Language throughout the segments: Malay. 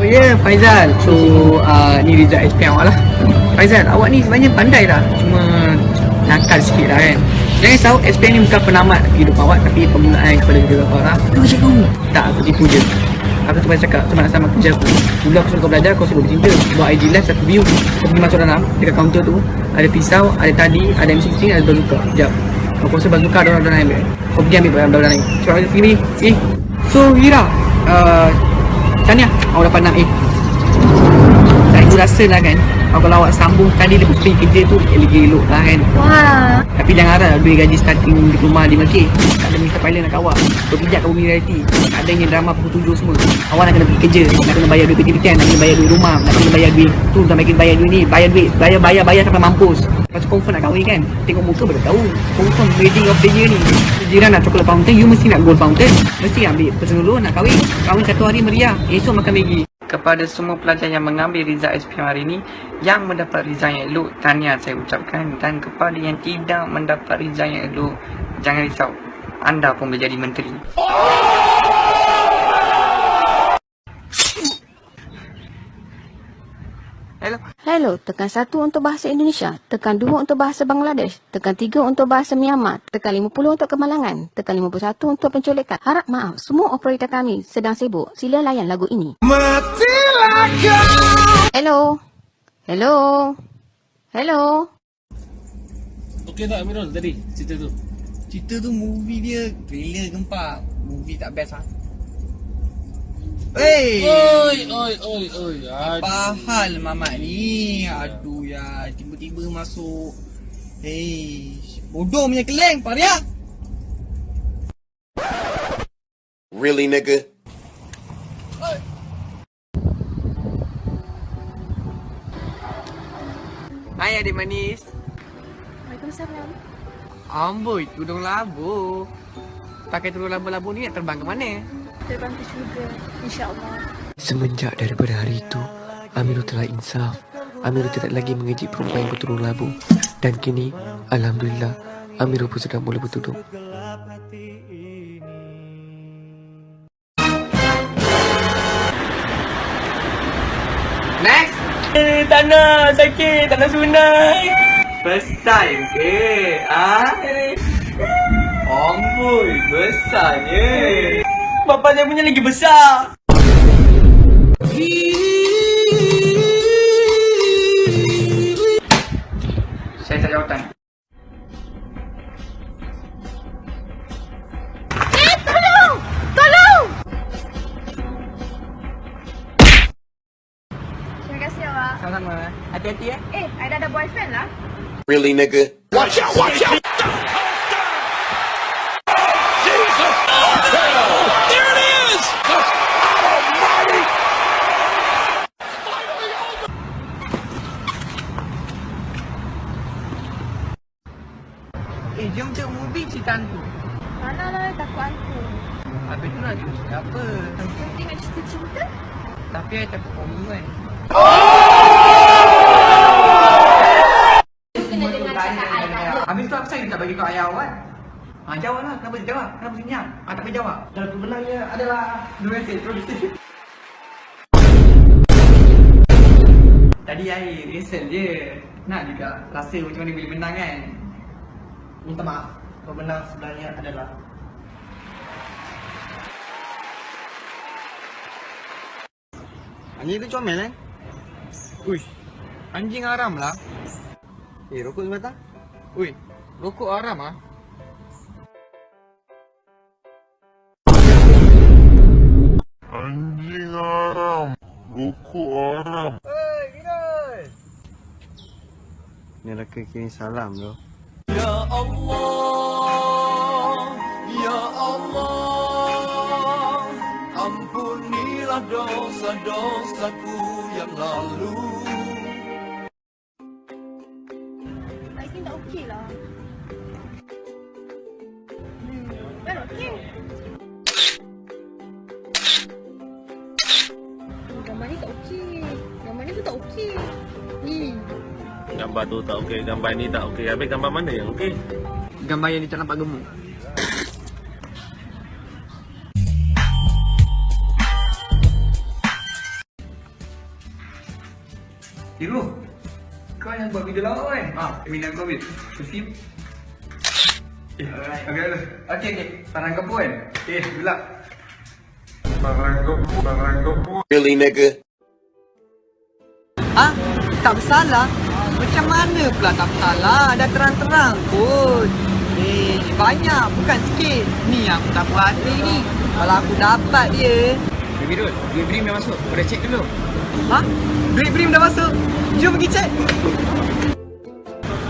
Oh ya, yeah, Faizal. So, uh, ni Rizal SPM awak lah. Faizal, awak ni sebenarnya pandai lah. Cuma nakal sikit lah kan. Jangan risau, SPM ni bukan penamat hidup awak tapi permulaan kepada hidup awak lah. Apa macam kau? Tak, aku tipu je. Aku tu pasal cakap, sebab nak sama kerja aku. Dulu aku suruh kau belajar, kau suruh bercinta. Buat IG live satu view. Kau pergi masuk dalam, dekat kaunter tu. Ada pisau, ada tadi, ada M16, ada bazooka. Sekejap. Aku rasa bazooka ada orang dalam ambil. Kau pergi ambil barang dalam lain. Cepat pergi, pergi. So, Hira. Uh, macam ni lah, awak dapat nak A. Tak ibu rasa lah kan Kalau kalau awak sambung tadi lepas pergi kerja tu Elok-elok lah kan. Wah. Tapi jangan harap duit gaji starting di rumah 5k Tak ada Mr. Pilot nak kawal Berpijak ke bumi reality Tak adanya drama pukul 7 semua. Awak nak kena pergi kerja. Nak kena bayar duit PT-PTN Nak kena bayar duit rumah Nak kena bayar duit tu Tak kena bayar duit ni Bayar duit Bayar bayar bayar sampai mampus. Lepas tu confirm nak kahwin kan? Tengok muka baru tahu. Confirm wedding of the year ni. Jiran nak coklat fountain You mesti nak gold fountain. Mesti ambil personal loan nak kahwin. Kahwin satu hari meriah. Esok makan Maggi kepada semua pelajar yang mengambil Rizal SPM hari ini yang mendapat Rizal yang elok tahniah saya ucapkan. Dan kepada yang tidak mendapat Rizal yang elok jangan risau. Anda pun boleh jadi menteri. Hello Hello, tekan satu untuk bahasa Indonesia, tekan dua untuk bahasa Bangladesh, tekan tiga untuk bahasa Myanmar, tekan 50 untuk kemalangan, tekan 51 untuk penculikan. Harap maaf, semua operator kami sedang sibuk. Sila layan lagu ini. Hello. Hello. Hello. Okey tak Amirul tadi cerita tu? cerita tu movie dia thriller gempak movie tak best lah Hey, Oi oi oi oi. Apa hal mamat ni? Aduh ya, tiba-tiba masuk. Hey, bodoh punya keleng, Paria. Really, nigga? Hai adik manis. Waalaikumsalam. Amboi, tudung labu. Pakai tudung labu-labu ni nak terbang ke mana? Terbang ke syurga, insyaAllah. Semenjak daripada hari itu, Amirul telah insaf. Amirul tidak lagi mengejek perempuan yang bertudung labu. Dan kini, Alhamdulillah, Amirul pun sudah boleh bertudung. Next. Eh, tak nak sakit, tak nak sunat. First time ke? Ah? Amboi, besarnya. Bapa saya punya lagi besar. Saya tak jawatan. Eh, tolong! Tolong! Terima kasih awak. Sama-sama. Hati-hati eh. Eh, Aida ada boyfriend lah. Really, nigga? Eh, jom tengok movie cerita hantu. Mana lah, takut hantu. Habis tu nak tengok cerita apa? Tengok cerita cinta? Tapi saya takut kamu kan. Habis tu apa saya nak bagi tahu ayah awak? Ha, jawab lah. Kenapa jawab? Kenapa senyap? Ha, tak boleh jawab. Dan kebenarannya adalah... Terima kasih. Kasih. Tadi air rehearsal je. Nak juga rasa macam mana boleh menang kan? Minta maaf. Pemenang sebenarnya adalah... Anjing tu comel kan? Uish, anjing haram lah. Eh, rokok sebentar. Ui, rokok haram ah. Anjing haram. Rokok haram. Hei, Ginos! Ni lelaki kirim salam tu. Ya Allah, Ya Allah, ampunilah dosa-dosaku yang lalu. Lah. Hmm, kan. Hmm, Gambar ni tak okey. Gambar ni pun tak okey. Hmm. Gambar tu tak okey, gambar ni tak okey. Habis gambar mana yang okey? Gambar yang dia tak nampak gemuk. Hiru, kau yang buat video lawak kan? Ha, minat kau bil. Mesti. Eh, okey, okey. Okey, okey. Sarang kau pun. Okey, gelap. Really, nigga? Ah, tak bersalah. Macam mana pula tak bersalah? Dah terang-terang pun. Eh, banyak bukan sikit. Ni yang aku tak puas hati ni. Kalau aku dapat dia. Baby Rul, duit Brim dah masuk. Kau dah check dulu. Ha? Duit Brim dah masuk. Jom pergi check.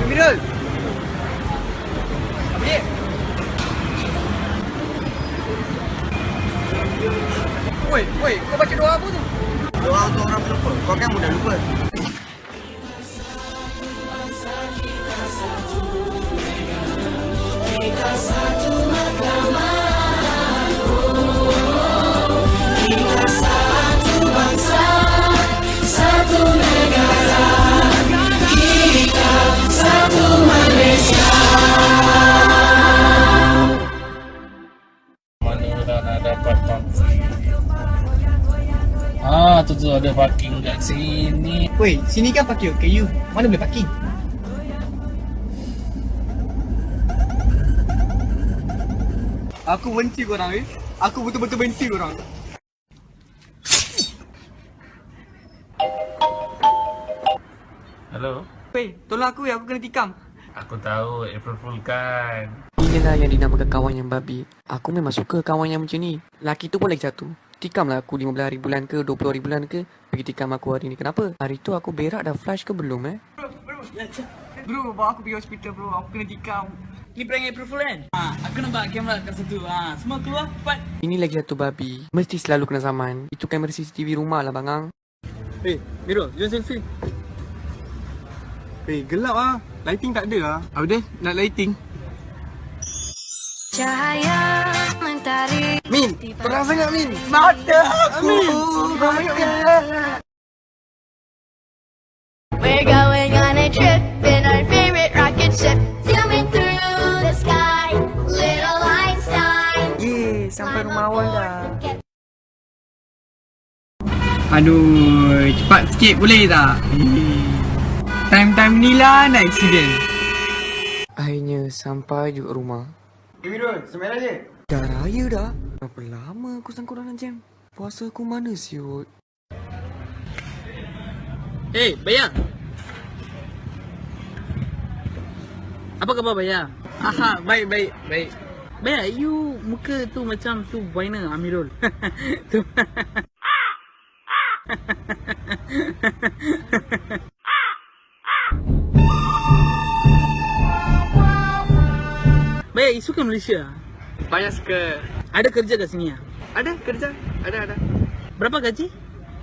Baby Rul. Apa dia? Woi, woi, kau baca doa apa tu? Doa untuk orang pelupa. Kau kan mudah lupa. Ah, tu tu ada parking kat sini Woi, sini kan parking OKU. Mana boleh parking? Aku benci korang eh. Aku betul-betul benci korang. Halo Woi, tolong aku ya, aku kena tikam. Aku tahu April Fool kan Inilah yang dinamakan kawan yang babi. Aku memang suka kawan yang macam ni. Laki tu pun lagi satu. Tikamlah aku 15 hari bulan ke 20 hari bulan ke. Pergi tikam aku hari ni. Kenapa? Hari tu aku berak dah flush ke belum eh? Bro, bawa aku pergi hospital bro. Aku kena tikam. Ni prank April Fool kan? Ha, aku nampak kamera kat situ. Ha, semua keluar cepat. Ini lagi satu babi. Mesti selalu kena saman. Itu kamera CCTV rumah lah bangang. Eh, Miro, jom selfie. Eh, gelap ah. Lighting tak ada ah. Apa dia? Nak lighting? Cahaya mentari Min, terang sangat Min. Mata aku. Min. We're going on a trip Aduh, cepat sikit boleh tak? Time-time ni lah nak accident. Akhirnya sampai juga rumah. Eh, Miro, semerah je. Dah raya dah. Berapa lama aku sangkut dalam jam? Puasa aku mana siut? Eh, bayar. Apa khabar bayar? Aha, baik, baik, baik. Bayar, you muka tu macam tu Wainer Amirul. tu. Bayar, isu ke Malaysia? Banyak suka. Ada kerja kat sini ah? Ada kerja? Ada, ada. Berapa gaji?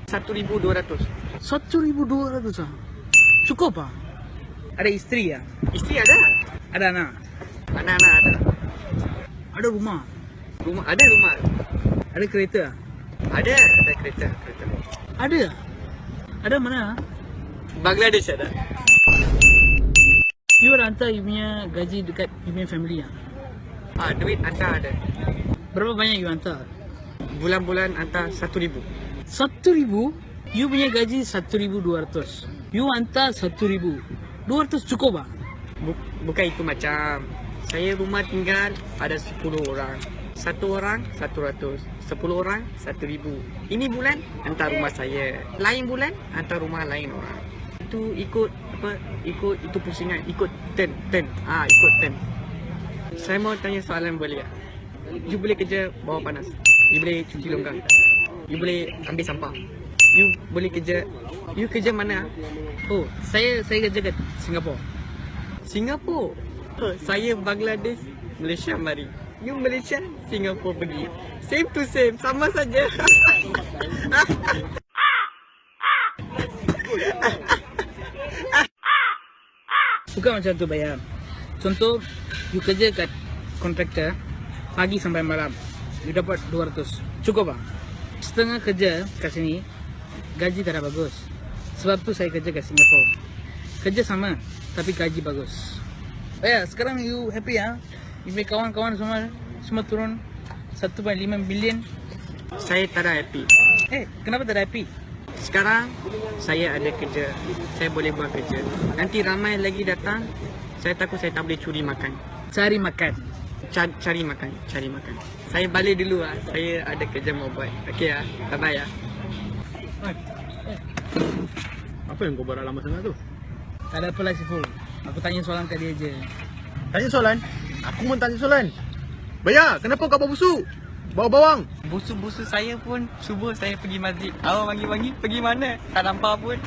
1,200. 1,200 ah. Cukup ah? Ada isteri ah? Isteri ada? Ada anak? Anak-anak ada. Ada rumah? Rumah, ada rumah. Ada kereta ah? Ada, ada kereta, kereta. Ada ah? Ada mana ah? Bangladesh ada. You ada hantar you punya gaji dekat you punya family ah? Ah, duit hantar ada. Berapa banyak you hantar? Bulan-bulan hantar 1,000. Satu ribu? You punya gaji satu ribu dua ratus. You hantar satu ribu. Dua ratus cukup ah? Bu- bukan itu macam saya rumah tinggal ada 10 orang. Satu orang 100, 10 orang 1000. Ini bulan hantar rumah saya. Lain bulan hantar rumah lain orang. Itu ikut apa? Ikut itu pusingan, ikut turn, turn. Ah, ikut turn. Saya mau tanya soalan boleh tak? You boleh kerja bawah panas. You boleh cuci longgang. You boleh ambil sampah. You boleh kerja You kerja mana? Oh, saya saya kerja kat Singapura. Singapura. Oh, saya Bangladesh, Malaysia mari. You Malaysia, Singapura pergi. Same to same, sama saja. Bukan macam tu bayar. Contoh, you kerja kat kontraktor pagi sampai malam. You dapat 200. Cukup tak? Setengah kerja kat sini, gaji tak bagus. Sebab tu saya kerja kat Singapura. Kerja sama, tapi gaji bagus. Bayar, sekarang you happy ah? You punya kawan-kawan semua semua turun 1.5 bilion. saya tak ada happy. Eh, kenapa tak ada happy? Sekarang saya ada kerja. Saya boleh buat kerja. Nanti ramai lagi datang. Saya takut saya tak boleh curi makan. Cari makan. Cari, cari makan, cari makan. Saya balik dulu lah. Saya ada kerja mau buat. Okey lah. Bye-bye lah. Apa yang kau buat lama sangat tu? Tak ada apa lah Siful. Aku tanya soalan kat dia je. Tanya soalan. Aku pun tanya soalan. Bayar, kenapa kau bawa busuk? Bawa bawang. Busu-busu saya pun subuh saya pergi masjid. Awak pagi-pagi pergi mana? Tak nampak pun.